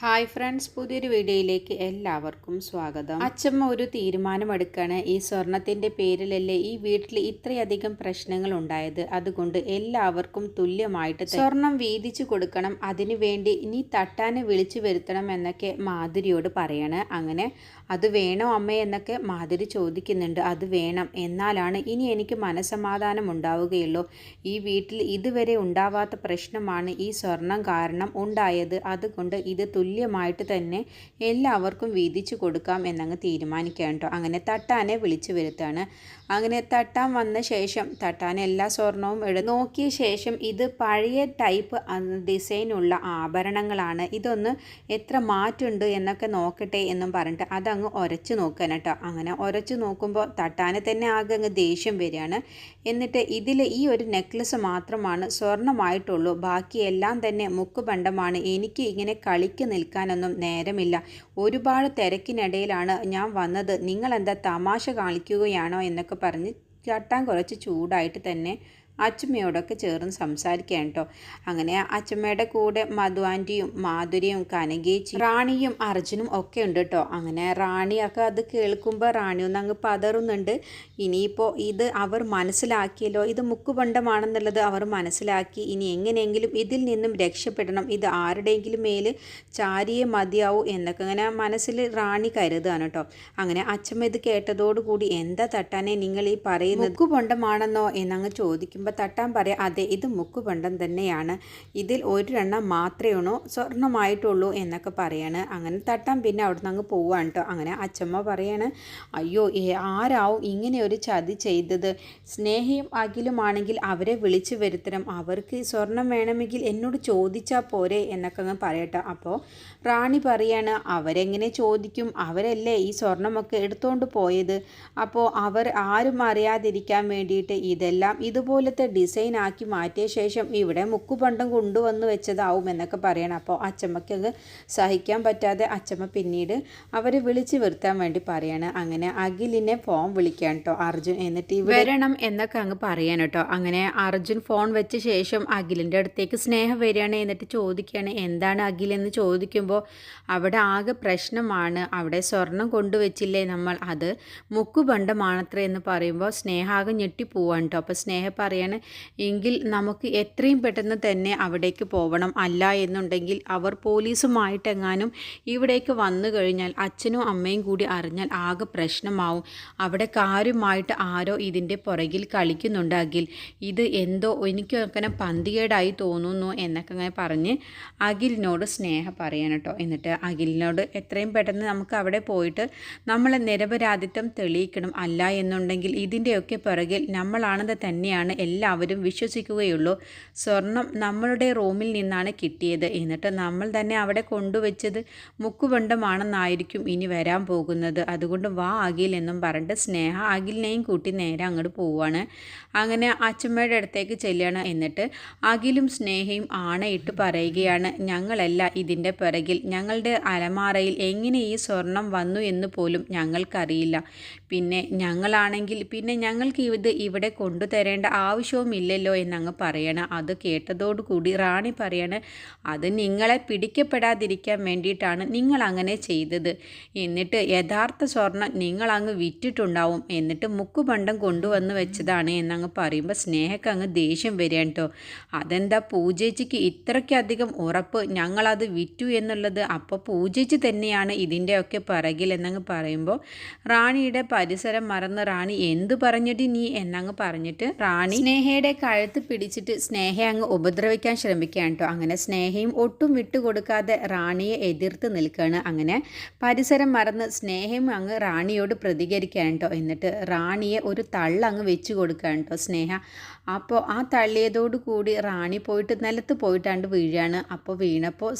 Hi friends പുതിയൊരു വീഡിയോയിലേക്ക് എല്ലാവർക്കും സ്വാഗതം. അച്ചമ്മ ഒരു തീരുമാനമെടുക്കാണ്. ഈ സ്വർണത്തിന്റെ പേരിലല്ലേ ഈ വീട്ടിൽ ഇത്രയധികം പ്രശ്നങ്ങൾ ഉണ്ടായത്? അതുകൊണ്ട് എല്ലാവർക്കും തുല്യമായിട്ട് സ്വർണം വീതിച്ചു കൊടുക്കണം. അതിനുവേണ്ടി നീ തട്ടാനെ വിളിച്ചു വരുത്തണം എന്നൊക്കെ മാധുരിയോട് പറയാണ്. അങ്ങനെ അത് വേണോ അമ്മേ എന്നൊക്കെ മാധുരി ചോദിക്കുന്നുണ്ട്. അത് വേണം. എന്നാലാണ് ഇനി എനിക്ക് മനസമാധാനം ഉണ്ടാവുകയുള്ളൂ. ഈ വീട്ടിൽ ഇതുവരെ ഉണ്ടാവാത്ത പ്രശ്നമാണ് ഈ സ്വർണം കാരണം ഉണ്ടായത്. അതുകൊണ്ട് ഇത് തുല്യമായിട്ട് തന്നെ എല്ലാവർക്കും വീതിച്ചു കൊടുക്കാം എന്നങ്ങ് തീരുമാനിക്കാം കേട്ടോ. അങ്ങനെ തട്ടാനെ വിളിച്ചു വരുത്താണ് അങ്ങനെ തട്ടാൻ വന്ന ശേഷം തട്ടാൻ എല്ലാ സ്വർണവും എടു നോക്കിയ ശേഷം ഇത് പഴയ ടൈപ്പ് ഡിസൈനുള്ള ആഭരണങ്ങളാണ്. ഇതൊന്ന് എത്ര മാറ്റുണ്ട് എന്നൊക്കെ നോക്കട്ടെ എന്നും പറഞ്ഞിട്ട് അതങ്ങ് ഉരച്ച് നോക്കാൻ കേട്ടോ. അങ്ങനെ ഉരച്ച് നോക്കുമ്പോൾ തട്ടാനെ തന്നെ ആകെ അങ്ങ് ദേഷ്യം വരികയാണ്. എന്നിട്ട് ഇതിൽ ഈ ഒരു നെക്ലസ് മാത്രമാണ് സ്വർണമായിട്ടുള്ളൂ ബാക്കിയെല്ലാം തന്നെ മുക്കുബണ്ടമാണ് എനിക്ക് ഇങ്ങനെ കളിക്ക് നിൽക്കാനൊന്നും നേരമില്ല. ഒരുപാട് തിരക്കിനിടയിലാണ് ഞാൻ വന്നത്. നിങ്ങളെന്താ തമാശ കാണിക്കുകയാണോ എന്നൊക്കെ പറഞ്ഞ് ചട്ടാൻ കുറച്ച് ചൂടായിട്ട് തന്നെ അച്ചമ്മയോടൊക്കെ ചേർന്ന് സംസാരിക്കുകയാണ് കേട്ടോ. അങ്ങനെ അച്ചമ്മയുടെ കൂടെ മധു മാധുരിയും കനകേച്ചി റാണിയും അർജുനും ഒക്കെ ഉണ്ട് കേട്ടോ. അങ്ങനെ റാണിയൊക്കെ അത് കേൾക്കുമ്പോൾ റാണി ഒന്ന് അങ്ങ് പതറുന്നുണ്ട്. ഇനിയിപ്പോൾ ഇത് അവർ മനസ്സിലാക്കിയല്ലോ. ഇത് മുക്കുപണ്ടമാണെന്നുള്ളത് അവർ മനസ്സിലാക്കി. ഇനി എങ്ങനെയെങ്കിലും ഇതിൽ നിന്നും രക്ഷപ്പെടണം. ഇത് ആരുടെയെങ്കിലും മേൽ ചാരിയെ മതിയാവൂ എന്നൊക്കെ അങ്ങനെ മനസ്സിൽ റാണി കരുതുകയാണ് കേട്ടോ. അങ്ങനെ അച്ചമ്മ ഇത് കേട്ടതോടുകൂടി എന്താ തട്ടാനെ നിങ്ങൾ ഈ പറയുന്നത്? മുക്കുബണ്ഡമാണെന്നോ എന്നങ്ങ് ചോദിക്കുമ്പോൾ തട്ടാൻ പറയാം അതെ ഇത് മുക്കുപണ്ടം തന്നെയാണ്. ഇതിൽ ഒരെണ്ണം മാത്രമേ സ്വർണമായിട്ടുള്ളൂ എന്നൊക്കെ പറയാണ്. അങ്ങനെ തട്ടാൻ പിന്നെ അവിടുന്ന് അങ്ങ് പോവാണ് കേട്ടോ അങ്ങനെ അച്ഛമ്മ പറയാണ് അയ്യോ ആരാവും ഇങ്ങനെ ഒരു ചതി ചെയ്തത്? സ്നേഹയും അഖിലുമാണെങ്കിൽ അവരെ വിളിച്ചു വരുത്തണം. അവർക്ക് സ്വർണം വേണമെങ്കിൽ എന്നോട് ചോദിച്ചാൽ പോരെ എന്നൊക്കെ അങ്ങ് പറയട്ടെ അപ്പോൾ റാണി പറയാണ് അവരെങ്ങനെ ചോദിക്കും? അവരല്ലേ ഈ സ്വർണമൊക്കെ എടുത്തുകൊണ്ട് പോയത്? അപ്പോൾ അവർ ആരും അറിയാതിരിക്കാൻ വേണ്ടിയിട്ട് ഇതെല്ലാം ഇതുപോലത്തെ ഡിസൈൻ ആക്കി മാറ്റിയ ശേഷം ഇവിടെ മുക്കുപണ്ടം കൊണ്ടുവന്ന് വെച്ചതാവും എന്നൊക്കെ പറയണം. അപ്പോൾ അച്ചമ്മയ്ക്ക് അത് സഹിക്കാൻ പറ്റാതെ അച്ചമ്മ പിന്നീട് അവരെ വിളിച്ച് വരുത്താൻ വേണ്ടി പറയാണ്. അങ്ങനെ അഖിലിനെ ഫോൺ വിളിക്കാൻ കേട്ടോ അർജുൻ. എന്നിട്ട് വരണം എന്നൊക്കെ അങ്ങ് പറയാൻ കേട്ടോ അങ്ങനെ അർജുൻ ഫോൺ വെച്ച ശേഷം അഖിലിന്റെ അടുത്തേക്ക് സ്നേഹം വരികയാണ്. എന്നിട്ട് ചോദിക്കുകയാണ് എന്താണ് അഖിൽ? എന്ന് ചോദിക്കുമ്പോൾ അവിടെ ആകെ പ്രശ്നമാണ്. അവിടെ സ്വർണം കൊണ്ടുവച്ചില്ലേ നമ്മൾ? അത് മുക്കുപണ്ടമാണത്രേ എന്ന് പറയുമ്പോൾ സ്നേഹ ആകെ ഞെട്ടിപ്പോവാണ് കേട്ടോ അപ്പോൾ സ്നേഹ പറയാണ് എങ്കിൽ നമുക്ക് എത്രയും പെട്ടെന്ന് തന്നെ അവിടേക്ക് പോകണം അല്ല എന്നുണ്ടെങ്കിൽ അവർ പോലീസുമായിട്ടെങ്ങാനും ഇവിടേക്ക് വന്നു കഴിഞ്ഞാൽ അച്ഛനും അമ്മയും കൂടി അറിഞ്ഞാൽ ആകെ പ്രശ്നമാവും. അവിടെ കാര്യമായിട്ട് ആരോ ഇതിന്റെ പുറകിൽ കളിക്കുന്നുണ്ട് ഇത് എന്തോ എനിക്കങ്ങനെ പന്തികേടായി തോന്നുന്നു എന്നൊക്കെ അങ്ങനെ പറഞ്ഞ് അഖിലിനോട് സ്നേഹ പറയാൻ കേട്ടോ. എന്നിട്ട് അഖിലിനോട് എത്രയും പെട്ടെന്ന് നമുക്ക് അവിടെ പോയിട്ട് നമ്മളെ നിരപരാധിത്വം തെളിയിക്കണം. അല്ല എന്നുണ്ടെങ്കിൽ ഇതിന്റെയൊക്കെ പുറകിൽ നമ്മളാണെന്ന് തന്നെയാണ് എല്ലാവരും വിശ്വസിക്കുകയുള്ളൂ. സ്വർണം നമ്മളുടെ റൂമിൽ നിന്നാണ് കിട്ടിയത്. എന്നിട്ട് നമ്മൾ തന്നെ അവിടെ കൊണ്ടുവച്ചത് മുക്കുപണ്ടമാണെന്നായിരിക്കും ഇനി വരാൻ പോകുന്നത്. അതുകൊണ്ട് വാ അഖിൽ എന്നും പറഞ്ഞിട്ട് സ്നേഹ അഖിലിനെയും കൂട്ടി നേരെ അങ്ങോട്ട് പോവുകയാണ് അങ്ങനെ അച്ഛമ്മയുടെ അടുത്തേക്ക് ചെല്ലുകയാണ് എന്നിട്ട് അഖിലും സ്നേഹയും ആണയിട്ട് പറയുകയാണ് ഞങ്ങളല്ല ഇതിന്റെ പിറകിൽ. ഞങ്ങളുടെ അലമാറയിൽ എങ്ങനെ ഈ സ്വർണം വന്നു എന്ന് പോലും ഞങ്ങൾക്കറിയില്ല. പിന്നെ ഞങ്ങളാണെങ്കിൽ പിന്നെ ഞങ്ങൾക്ക് ഇത് ഇവിടെ കൊണ്ടുതരേണ്ട ആവശ്യവുമില്ലല്ലോ എന്നങ്ങ് പറയണം. അത് കേട്ടതോടുകൂടി റാണി പറയണ അത് നിങ്ങളെ പിടിക്കപ്പെടാതിരിക്കാൻ വേണ്ടിയിട്ടാണ് നിങ്ങൾ അങ്ങനെ ചെയ്തത്. എന്നിട്ട് യഥാർത്ഥ സ്വർണം നിങ്ങളങ്ങ് വിറ്റിട്ടുണ്ടാവും. എന്നിട്ട് മുക്കുപണ്ടം കൊണ്ടുവന്ന് വെച്ചതാണ് എന്നങ്ങ് പറയുമ്പോൾ സ്നേഹക്ക് അങ്ങ് ദേഷ്യം വരികയാണ് കേട്ടോ അതെന്താ പൂജേച്ചിക്ക് ഇത്രയ്ക്കധികം ഉറപ്പ്? ഞങ്ങളത് വിറ്റു എന്നുള്ളത് അപ്പോൾ പൂജേച്ചി തന്നെയാണ് ഇതിന്റെയൊക്കെ പിറകിൽ എന്നങ്ങ് പറയുമ്പോൾ റാണിയുടെ പരിസരം മറന്ന് റാണി എന്തു പറഞ്ഞിട്ട് നീ എന്നങ്ങ് പറഞ്ഞിട്ട് റാണി സ്നേഹയുടെ കഴുത്ത് പിടിച്ചിട്ട് സ്നേഹ അങ്ങ് ഉപദ്രവിക്കാൻ ശ്രമിക്കുകയാണ് കേട്ടോ. അങ്ങനെ സ്നേഹയും ഒട്ടും വിട്ടുകൊടുക്കാതെ റാണിയെ എതിർത്ത് നിൽക്കുകയാണ്. അങ്ങനെ പരിസരം മറന്ന് സ്നേഹയും അങ്ങ് റാണിയോട് പ്രതികരിക്കുകയാണ് കേട്ടോ. എന്നിട്ട് റാണിയെ ഒരു തള്ളങ്ങ് വെച്ച് കൊടുക്കുകയാണ് കേട്ടോ സ്നേഹ. അപ്പോൾ ആ തള്ളിയതോടു കൂടി റാണി പോയിട്ട് നിലത്ത് പോയിട്ടാണ്ട് വീഴാണ്. അപ്പോൾ വീണപ്പോൾ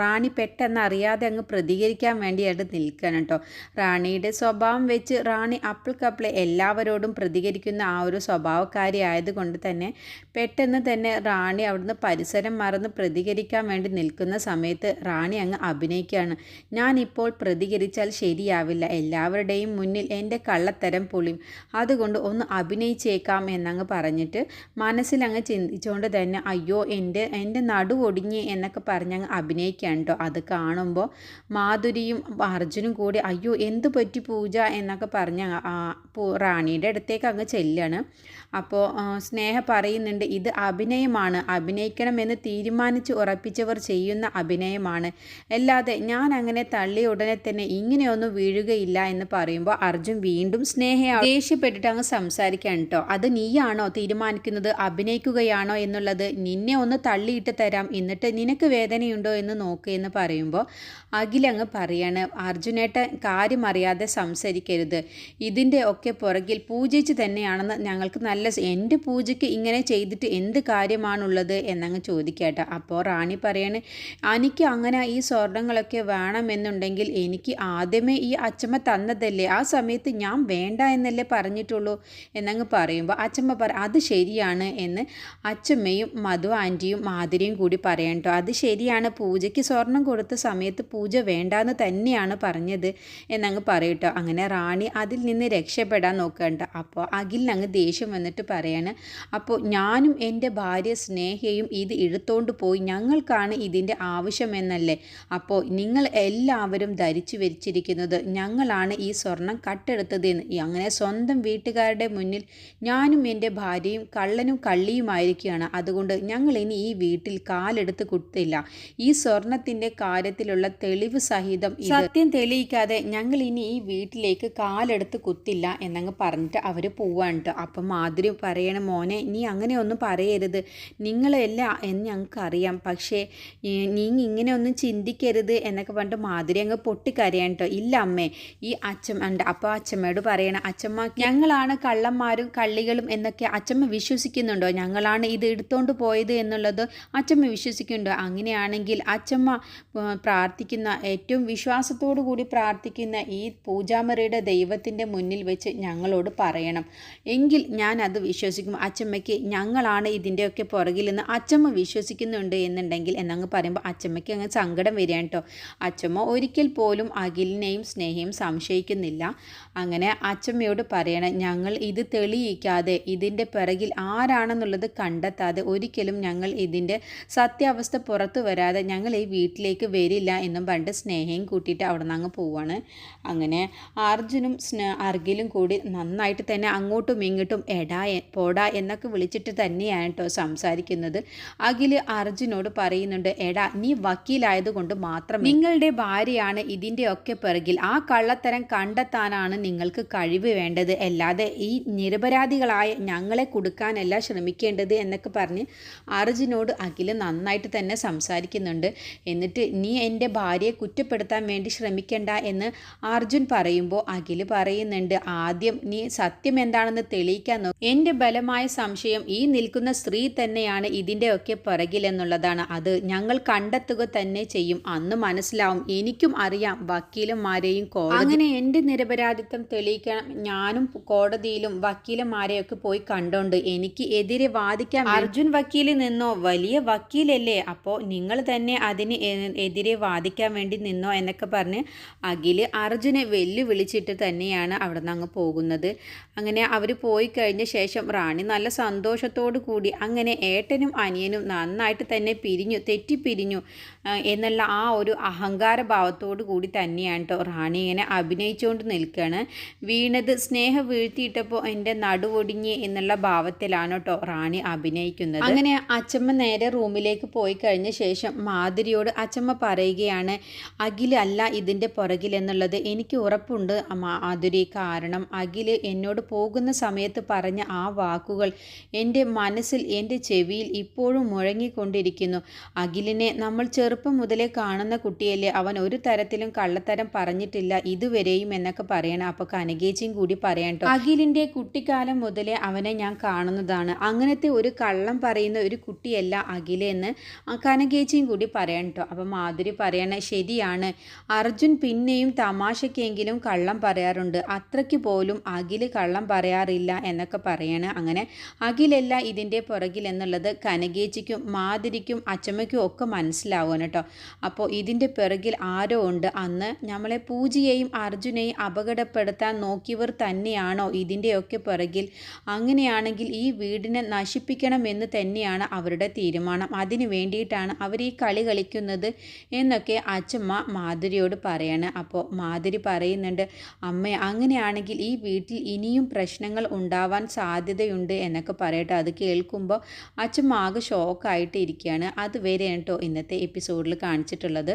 റാണി പെട്ടെന്ന് അറിയാതെ അങ്ങ് പ്രതികരിക്കാൻ വേണ്ടിയായിട്ട് നിൽക്കണം കേട്ടോ. റാണിയുടെ സ്വഭാവം വെച്ച് റാണി അപ്പിൾക്കപ്പിളെ എല്ലാവരോടും പ്രതികരിക്കുന്ന ആ ഒരു സ്വഭാവക്കാരി ആയതുകൊണ്ട് തന്നെ പെട്ടെന്ന് തന്നെ റാണി അവിടുന്ന് പരിസരം മറന്ന് പ്രതികരിക്കാൻ വേണ്ടി നിൽക്കുന്ന സമയത്ത് റാണി അങ്ങ് അഭിനയിക്കുകയാണ്. ഞാനിപ്പോൾ പ്രതികരിച്ചാൽ ശരിയാവില്ല. എല്ലാവരുടെയും മുന്നിൽ എന്റെ കള്ളത്തരം പൊളിയും. അതുകൊണ്ട് ഒന്ന് അഭിനയിച്ചേക്കാം എന്നങ്ങ് പറഞ്ഞിട്ട് മനസ്സിലങ്ങ് ചിന്തിച്ചുകൊണ്ട് തന്നെ അയ്യോ എന്റെ എന്റെ നടു നടുവൊടിഞ്ഞ് എന്നൊക്കെ പറഞ്ഞ് അങ്ങ് അഭിനയിക്കാൻ കേട്ടോ. അത് കാണുമ്പോൾ മാധുരിയും അർജുനും കൂടി അയ്യോ എന്ത് പറ്റി പൂജ? എന്നൊക്കെ പറഞ്ഞ് റാണിയുടെ അടുത്തേക്ക് അങ്ങ് ചെല്ലാണ്. അപ്പോൾ സ്നേഹ പറയുന്നുണ്ട് ഇത് അഭിനയമാണ്. അഭിനയിക്കണമെന്ന് തീരുമാനിച്ച് ഉറപ്പിച്ചവർ ചെയ്യുന്ന അഭിനയമാണ്. അല്ലാതെ ഞാൻ അങ്ങനെ തള്ളിയ ഉടനെ തന്നെ ഇങ്ങനെയൊന്നും വീഴുകയില്ല എന്ന് പറയുമ്പോൾ അർജുൻ വീണ്ടും സ്നേഹ ദേഷ്യപ്പെട്ടിട്ട് അങ്ങ് സംസാരിക്കാൻ കേട്ടോ. അത് നീയാണോ തീരുമാനിക്കുന്നത് അഭിനയിക്കുകയാണോ എന്നുള്ളത് നിന്നെ ഒന്ന് തള്ളിയിട്ട് തരാം. എന്നിട്ട് നിനക്ക് വേദനയുണ്ടോ എന്ന് നോക്ക് എന്ന് പറയുമ്പോൾ അഖിലങ്ങ് പറയാണ് അർജുനേട്ട കാര്യം അറിയാതെ സംസാരിക്കരുത്. ഇതിന്റെ ഒക്കെ പുറകിൽ പൂജിച്ച് തന്നെയാണെന്ന് ഞങ്ങൾക്ക് നല്ല എന്റെ പൂജയ്ക്ക് ഇങ്ങനെ ചെയ്തിട്ട് എന്ത് കാര്യമാണുള്ളത്? എന്നങ്ങ് ചോദിക്കട്ടെ. അപ്പോൾ റാണി പറയാണ് എനിക്ക് അങ്ങനെ ഈ സ്വർണങ്ങളൊക്കെ വേണമെന്നുണ്ടെങ്കിൽ എനിക്ക് ആദ്യമേ ഈ അച്ചമ്മ തന്നതല്ലേ? ആ സമയത്ത് ഞാൻ വേണ്ട എന്നല്ലേ പറഞ്ഞിട്ടുള്ളൂ? എന്നങ്ങ് പറയുമ്പോൾ അച്ചമ്മ പറ അത് ശരിയാണ് എന്ന് അച്ചമ്മയും മധു ആന്റിയും മാതിരിയും കൂടി പറയണ്ടോ അത് ശരിയാണ്. പൂജയ്ക്ക് സ്വർണം കൊടുത്ത സമയത്ത് പൂജ വേണ്ടാന്ന് തന്നെയാണ് പറഞ്ഞത് എന്നങ്ങ് പറയട്ടോ അങ്ങനെ റാണി അതിൽ നിന്ന് രക്ഷപ്പെടാൻ നോക്കണ്ട അപ്പോൾ അഖിലിനങ്ങ് ദേഷ്യം വന്നിട്ട് പറയാണ് അപ്പോൾ ഞാനും എന്റെ ഭാര്യ സ്നേഹയും ഇത് എടുത്തോണ്ട് പോയി. ഞങ്ങൾക്കാണ് ഇതിന്റെ ആവശ്യമെന്നല്ലേ? അപ്പോൾ നിങ്ങൾ എല്ലാവരും ധരിച്ചു വെച്ചിരിക്കുന്നത് ഞങ്ങളാണ് ഈ സ്വർണം കട്ടെടുത്തതെന്ന്. അങ്ങനെ സ്വന്തം വീട്ടുകാരുടെ മുന്നിൽ ഞാനും എന്റെ ഭാര്യയും കള്ളനും കള്ളിയുമായിരിക്കുകയാണ്. അതുകൊണ്ട് ഞങ്ങൾ ഇനി ഈ വീട്ടിൽ കാലെടുത്ത് കുത്തില്ല. ഈ സ്വർണത്തിന്റെ കാര്യത്തിലുള്ള തെളിവ് സഹിതം സത്യം തെളിയിക്കാതെ ഞങ്ങൾ ഇനി ഈ വീട്ടിലേക്ക് കാലെടുത്ത് കുത്തില്ല എന്നങ്ങ് പറഞ്ഞിട്ട് അവർ പോവാണ്ട് അപ്പം മാധുരി പറയണ മോനെ നീ അങ്ങനെയൊന്നും പറയരുത്. നിങ്ങളല്ല എന്ന് ഞങ്ങൾക്ക് അറിയാം പക്ഷേ നീ ഇങ്ങനെ ഒന്നും ചിന്തിക്കരുത് എന്നൊക്കെ പറഞ്ഞിട്ട് മാധുരി അങ്ങ് പൊട്ടിക്കരയാൻ കേട്ടോ. ഇല്ല അമ്മേ ഈ അച്ഛമ്മ ഉണ്ട് അപ്പോൾ അച്ഛമ്മയോട് പറയണം. അച്ഛമ്മ ഞങ്ങളാണ് കള്ളന്മാരും കള്ളികളും എന്നൊക്കെ അച്ഛമ്മ വിശ്വസിക്കുന്നുണ്ടോ? ഞങ്ങളാണ് ഇത് എടുത്തോണ്ട് പോയത് എന്നുള്ളത് അച്ചമ്മ വിശ്വസിക്കുന്നുണ്ടോ? അങ്ങനെയാണെങ്കിൽ അച്ചമ്മ പ്രാർത്ഥിക്കുന്ന ഏറ്റവും വിശ്വാസത്തോടു കൂടി പ്രാർത്ഥിക്കുന്ന ഈ പൂജാമറിയുടെ ദൈവത്തിന്റെ മുന്നിൽ വെച്ച് ഞങ്ങളോട് പറയണം. എങ്കിൽ ഞാൻ അത് വിശ്വസിക്കും. അച്ചമ്മയ്ക്ക് ഞങ്ങളാണ് ഇതിന്റെയൊക്കെ പുറകിലെന്ന് അച്ചമ്മ വിശ്വസിക്കുന്നുണ്ട് എന്നുണ്ടെങ്കിൽ എന്നങ്ങ് പറയുമ്പോൾ അച്ചമ്മയ്ക്ക് അങ്ങ് സങ്കടം വരികയാണ് കേട്ടോ. അച്ചമ്മ ഒരിക്കൽ പോലും അഖിലിനെയും സ്നേഹയും സംശയിക്കുന്നില്ല. അങ്ങനെ അച്ചമ്മയോട് പറയണം ഞങ്ങൾ ഇത് തെളിയിക്കാതെ ഇതിന്റെ പിറകിൽ ആരാണെന്നുള്ളത് കണ്ടെത്താതെ ഒരിക്കലും ഞങ്ങൾ ഇതിന്റെ സത്യാവസ്ഥ പുറത്തു വരാതെ ഞങ്ങൾ ഈ വീട്ടിലേക്ക് വരില്ല എന്നും പണ്ട് സ്നേഹയും കൂട്ടിയിട്ട് അവിടെ നിന്ന് അങ്ങ് പോവാണ്. അങ്ങനെ അർജുനും സ്നേ അർഗിലും കൂടി നന്നായിട്ട് തന്നെ അങ്ങോട്ടും ഇങ്ങോട്ടും എടാ പോടാ എന്നൊക്കെ വിളിച്ചിട്ട് തന്നെയാണ് കേട്ടോ സംസാരിക്കുന്നത്. അഖിൽ അർജുനോട് പറയുന്നുണ്ട് എടാ നീ വക്കീലായതുകൊണ്ട് മാത്രം നിങ്ങളുടെ ഭാര്യയാണ് ഇതിന്റെയൊക്കെ പിറകിൽ. ആ കള്ളത്തരം കണ്ടെത്താനാണ് നിങ്ങൾക്ക് കഴിവ് വേണ്ടത്. അല്ലാതെ ഈ നിരപരാധികളായ ഞങ്ങളെ കൊടുക്കാനല്ല ശ്രമിക്കേണ്ടത് എന്നൊക്കെ പറഞ്ഞ് അർജുനോട് അഖില നന്നായിട്ട് തന്നെ സംസാരിക്കുന്നുണ്ട്. എന്നിട്ട് നീ എന്റെ ഭാര്യയെ കുറ്റപ്പെടുത്താൻ വേണ്ടി ശ്രമിക്കണ്ട എന്ന് അർജുൻ പറയുമ്പോൾ അഖിൽ പറയുന്നുണ്ട് ആദ്യം നീ സത്യം എന്താണെന്ന് തെളിയിക്കാൻ നോക്കും എന്റെ ബലമായ സംശയം ഈ നിൽക്കുന്ന സ്ത്രീ തന്നെയാണ് ഇതിന്റെയൊക്കെ പിറകിലെന്നുള്ളതാണ് അത് ഞങ്ങൾ കണ്ടെത്തുക തന്നെ ചെയ്യും. അന്ന് മനസ്സിലാവും. എനിക്കും അറിയാം വക്കീലന്മാരെയും കോടതി അങ്ങനെ എന്റെ നിരപരാധിത്വം തെളിയിക്കണം ഞാനും കോടതിയിലും വക്കീലന്മാരെയൊക്കെ പോയി കണ്ടോണ്ട് എനിക്ക് എതിരെ വാദിക്കാൻ അർജുൻ വക്കീലിൽ നിന്നോ? വലിയ വക്കീലല്ലേ. അപ്പോൾ നിങ്ങൾ തന്നെ അതിന് എതിരെ വാദിക്കാൻ വേണ്ടി നിന്നോ എന്നൊക്കെ പറഞ്ഞ് അഖിൽ അർജുനെ വെല്ലുവിളിച്ചിട്ട് തന്നെയാണ് അവിടെ നിന്ന് അങ്ങ് പോകുന്നത്. അങ്ങനെ അവർ പോയി കഴിഞ്ഞ ശേഷം റാണി നല്ല സന്തോഷത്തോടു കൂടി അങ്ങനെ ഏട്ടനും അനിയനും നന്നായിട്ട് തന്നെ പിരിഞ്ഞു തെറ്റിപ്പിരിഞ്ഞു എന്നുള്ള ആ ഒരു അഹങ്കാര ഭാവത്തോടു കൂടി തന്നെയാണ് കേട്ടോ റാണി ഇങ്ങനെ അഭിനയിച്ചുകൊണ്ട് നിൽക്കുകയാണ് വീണത് സ്നേഹം വീഴ്ത്തിയിട്ടപ്പോൾ എന്റെ നടുവൊടിഞ്ഞ് എന്നുള്ള ഭാവത്തിലാണ് കേട്ടോ റാണി അഭിനയിക്കുന്നത്. അങ്ങനെ അച്ചമ്മ നേരെ റൂമിലേക്ക് പോയി കഴിഞ്ഞ ശേഷം മാധുരിയോട് അച്ചമ്മ പറയുകയാണ് അഖിൽ അല്ല ഇതിന്റെ പുറകിൽ എന്നുള്ളത്. എനിക്ക് ഉറപ്പുണ്ട് മാധുരി. കാരണം അഖിൽ എന്നോട് പോകുന്ന സമയത്ത് പറഞ്ഞ ആ വാക്കുകൾ എന്റെ മനസ്സിൽ എന്റെ ചെവിയിൽ ഇപ്പോഴും മുഴങ്ങിക്കൊണ്ടിരിക്കുന്നു. അഖിലിനെ നമ്മൾ ചെറുപ്പം മുതലേ കാണുന്ന കുട്ടിയല്ലേ. അവൻ ഒരു തരത്തിലും കള്ളത്തരം പറഞ്ഞിട്ടില്ല. ഇതുവരെയും എന്നൊക്കെ പറയണം. അപ്പോൾ കനകേച്ചിയും കൂടി പറയട്ടോ അഖിലിന്റെ കുട്ടിക്കാലം മുതലേ അവനെ ഞാൻ കാണുന്നതാണ്. അങ്ങനത്തെ ഒരു കള്ളം പറയുന്ന ഒരു കുട്ടിയല്ല അഖിലെന്ന് കനകേച്ചിയും കൂടി പറയണം കേട്ടോ അപ്പം മാധുരി പറയണ ശരിയാണ്. അർജുൻ പിന്നെയും തമാശക്കെങ്കിലും കള്ളം പറയാറുണ്ട്. അത്രയ്ക്ക് പോലും അഖിൽ കള്ളം പറയാറില്ല എന്നൊക്കെ പറയണ. അങ്ങനെ അഖിലല്ല ഇതിന്റെ പുറകിൽ എന്നുള്ളത് കനകേച്ചിക്കും മാതിരിക്കും അച്ചമ്മയ്ക്കും ഒക്കെ മനസ്സിലാവുകയാണ് കേട്ടോ അപ്പോൾ ഇതിന്റെ പിറകിൽ ആരോ ഉണ്ട്. അന്ന് നമ്മളെ പൂജയെയും അർജുനെയും അപകടപ്പെടുത്താൻ നോക്കിയവർ തന്നെയാണോ ഇതിന്റെയൊക്കെ പിറകിൽ? അങ്ങനെയാണെങ്കിൽ ഈ വീടിനെ നശിപ്പിക്കണമെന്ന് തന്നെയാണ് അവരുടെ തീരുമാനം. അതിനു വേണ്ടിയിട്ടാണ് അവർ ഈ കളി കളിക്കുന്നത് എന്നൊക്കെ അച്ഛമ്മ മാധുരിയോട് പറയാണ്. അപ്പോൾ മാധുരി പറയുന്നുണ്ട് അമ്മ അങ്ങനെയാണെങ്കിൽ ഈ വീട്ടിൽ ഇനിയും പ്രശ്നങ്ങൾ ഉണ്ടാവാൻ സാധ്യതയുണ്ട് എന്നൊക്കെ പറയട്ടെ. അത് കേൾക്കുമ്പോൾ അച്ഛമ്മ ആകെ ഷോക്കായിട്ട് ഇരിക്കുകയാണ് അതുവരെ കേട്ടോ ഇന്നത്തെ എപ്പിസോഡിൽ കാണിച്ചിട്ടുള്ളത്.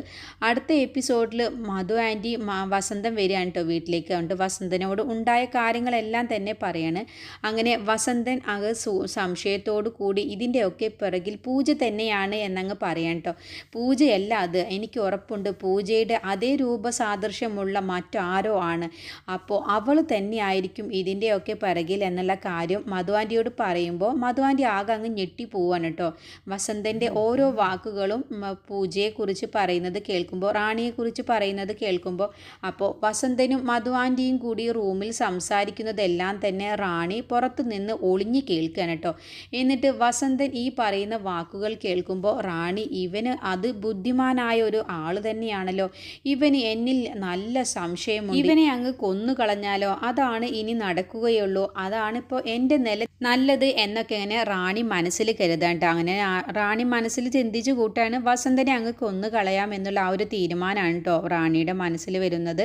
അടുത്ത എപ്പിസോഡിൽ മധു ആന്റി വസന്തം വരികയാണ് കേട്ടോ വീട്ടിലേക്ക് അതുകൊണ്ട് വസന്തനോട് ഉണ്ടായ കാര്യങ്ങളെല്ലാം തന്നെ പറയാണ്. അങ്ങനെ വസന്തൻ അകെ സംശയത്തോടു കൂടി ഇതിന്റെയൊക്കെ പിറകിൽ പൂജ തന്നെയാണ് എന്നങ്ങ് പറയാം കേട്ടോ പൂജയല്ല അത്. എനിക്ക് ഉറപ്പുണ്ട്. പൂജയുടെ അതേ രൂപസാദൃശ്യമുള്ള മറ്റാരോ ആണ്. അപ്പോൾ അവൾ തന്നെയായിരിക്കും ഇതിന്റെയൊക്കെ പിറകിൽ എന്നുള്ള കാര്യം മധുവാന്റിയോട് പറയുമ്പോൾ മധുവാന്റി ആകെ അങ്ങ് ഞെട്ടിപ്പോവാണ് കേട്ടോ വസന്തന്റെ ഓരോ വാക്കുകളും പൂജയെക്കുറിച്ച് പറയുന്നത് കേൾക്കുമ്പോൾ റാണിയെക്കുറിച്ച് പറയുന്നത് കേൾക്കുമ്പോൾ അപ്പോൾ വസന്തനും മധുവാന്റിയും കൂടി റൂമിൽ സംസാരിക്കുന്നതെല്ലാം തന്നെ റാണി പുറത്തു നിന്ന് ഒളിഞ്ഞു കേൾക്കുകയാണ് കേട്ടോ. എന്നിട്ട് വസന്തൻ ഈ പറയുന്ന വാക്കുകൾ കേൾക്കുമ്പോൾ റാണി ഇവന് അത് ബുദ്ധിമാനായ ഒരു ആൾ തന്നെയാണല്ലോ. ഇവന് എന്നിൽ നല്ല സംശയമുണ്ട്. ഇവനെ അങ്ങ് കൊന്നു കളഞ്ഞാലോ? അതാണ് ഇനി നടക്കുകയുള്ളൂ. അതാണിപ്പോൾ എന്റെ നില നല്ലത് എന്നൊക്കെ ഇങ്ങനെ റാണി മനസ്സിൽ കരുതാണ്ട്. അങ്ങനെ റാണി മനസ്സിൽ ചിന്തിച്ചു കൂട്ടാണ് വസന്തനെ അങ്ങ് കൊന്നു കളയാം എന്നുള്ള ആ ഒരു തീരുമാനമാണ് കേട്ടോ റാണിയുടെ മനസ്സിൽ വരുന്നത്.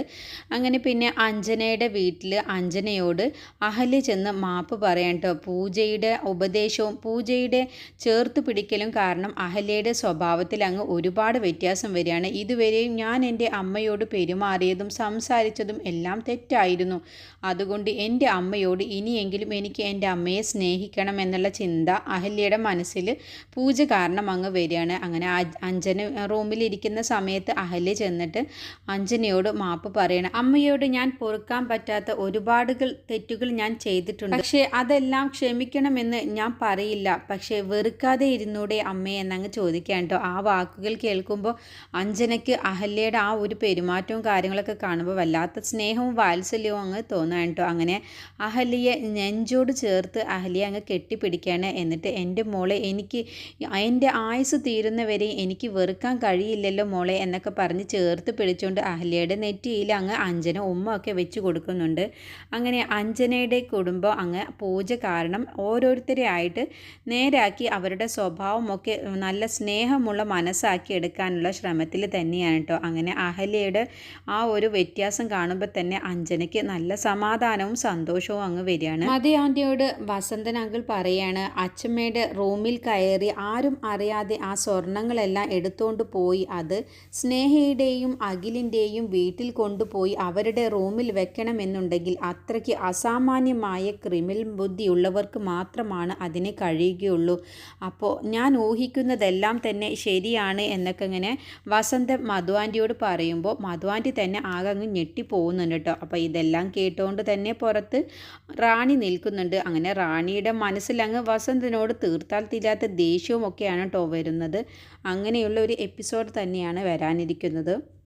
അങ്ങനെ പിന്നെ അഞ്ജനയുടെ വീട്ടിൽ അഞ്ജനയോട് അഹല്യ ചെന്ന് മാപ്പ് പറയാൻ കേട്ടോ. പൂജയുടെ ഉപദേശവും പൂജയുടെ ചേർത്ത് പിടിക്കലും കാരണം അഹല്യയുടെ സ്വഭാവത്തിൽ അങ്ങ് ഒരുപാട് വ്യത്യാസം വരികയാണ്. ഇതുവരെയും ഞാൻ എന്റെ അമ്മയോട് പെരുമാറിയതും സംസാരിച്ചതും എല്ലാം തെറ്റായിരുന്നു. അതുകൊണ്ട് എന്റെ അമ്മയോട് ഇനിയെങ്കിലും എനിക്ക് എന്റെ അമ്മയെ സ്നേഹിക്കണം എന്നുള്ള ചിന്ത അഹല്യയുടെ മനസ്സിൽ പൂജ കാരണം അങ്ങ് വരികയാണ്. അങ്ങനെ അഞ്ജന റൂമിലിരിക്കുന്ന സമയത്ത് അഹല്യ ചെന്നിട്ട് അഞ്ജനയോട് മാപ്പ് പറയണം. അമ്മയോട് ഞാൻ പൊറുക്കാൻ പറ്റാത്ത ഒരുപാട് തെറ്റുകൾ ഞാൻ ചെയ്തിട്ടുണ്ട്. പക്ഷേ അതെല്ലാം ക്ഷമിക്കണമെന്ന് ഞാൻ പറയില്ല. പക്ഷേ വെറുക്കാതെ ഇരുന്നൂടെ അമ്മേ എന്നങ്ങ് ചോദിക്കാൻ കേട്ടോ ആ വാക്കുകൾ കേൾക്കുമ്പോൾ അഞ്ജനയ്ക്ക് അഹല്യയുടെ ആ ഒരു പെരുമാറ്റവും കാര്യങ്ങളൊക്കെ കാണുമ്പോൾ വല്ലാത്ത സ്നേഹവും വാത്സല്യവും അങ്ങ് തോന്നാൻ കേട്ടോ അങ്ങനെ അഹല്യയെ നെഞ്ചോട് ചേർത്ത് അഹല്യ അങ്ങ് കെട്ടിപ്പിടിക്കുകയാണ് എന്നിട്ട് എന്റെ മോളെ എനിക്ക് എന്റെ ആയുസ് തീരുന്നവരെ എനിക്ക് വെറുക്കാൻ കഴിയില്ലല്ലോ മോളെ എന്നൊക്കെ പറഞ്ഞ് ചേർത്ത് പിടിച്ചുകൊണ്ട് അഹല്യയുടെ നെറ്റിയിൽ അങ്ങ് അഞ്ജന ഉമ്മ ഒക്കെ വെച്ച് കൊടുക്കുന്നുണ്ട്. അങ്ങനെ അഞ്ജനയുടെ കുടുംബം അങ്ങ് പൂജ കാരണം ഓരോരുത്തരെ ആയിട്ട് നേരാക്കി അവരുടെ സ്വഭാവമൊക്കെ നല്ല സ്നേഹമുള്ള മനസ്സാക്കി എടുക്കാനുള്ള ശ്രമത്തിൽ തന്നെയാണ് കേട്ടോ അങ്ങനെ അഹല്യയുടെ ആ ഒരു വ്യത്യാസം കാണുമ്പോൾ തന്നെ അഞ്ജനയ്ക്ക് നല്ല സമാധാനവും സന്തോഷവും അങ്ങ് വരികയാണ്. മതി ആന്റിയോട് വസന്തൻ അങ്കിൾ പറയാണ് അച്ഛമ്മയുടെ റൂമിൽ കയറി ആരും അറിയാതെ ആ സ്വർണങ്ങളെല്ലാം എടുത്തുകൊണ്ട് പോയി. അത് സ്നേഹയുടെയും അഖിലിന്റെയും വീട്ടിൽ കൊണ്ടുപോയി അവരുടെ റൂമിൽ വെക്കണമെന്നുണ്ടെങ്കിൽ അത്രയ്ക്ക് അസാമാന്യമായ ക്രിമിനൽ ബുദ്ധിയുള്ളവർക്ക് മാത്രമാണ് അതിന് കഴിയുകയുള്ളൂ. അപ്പോൾ ഞാൻ ഊഹിക്കുന്നതെല്ലാം തന്നെ ശരിയാണ് എന്നൊക്കെ ഇങ്ങനെ വസന്ത മധുവാന്റിയോട് പറയുമ്പോൾ മധുവാന്റി തന്നെ ആകെ അങ്ങ് ഞെട്ടിപ്പോകുന്നുണ്ട് കേട്ടോ. അപ്പോൾ ഇതെല്ലാം കേട്ടുകൊണ്ട് തന്നെ പുറത്ത് റാണി നിൽക്കുന്നുണ്ട്. അങ്ങനെ റാണിയുടെ മനസ്സിലങ്ങ് വസന്തനോട് തീർത്താൽ തീരാത്ത ദേഷ്യവും ഒക്കെയാണ് കേട്ടോ വരുന്നത്. അങ്ങനെയുള്ള ഒരു എപ്പിസോഡ് തന്നെയാണ് വരാനിരിക്കുന്നത്.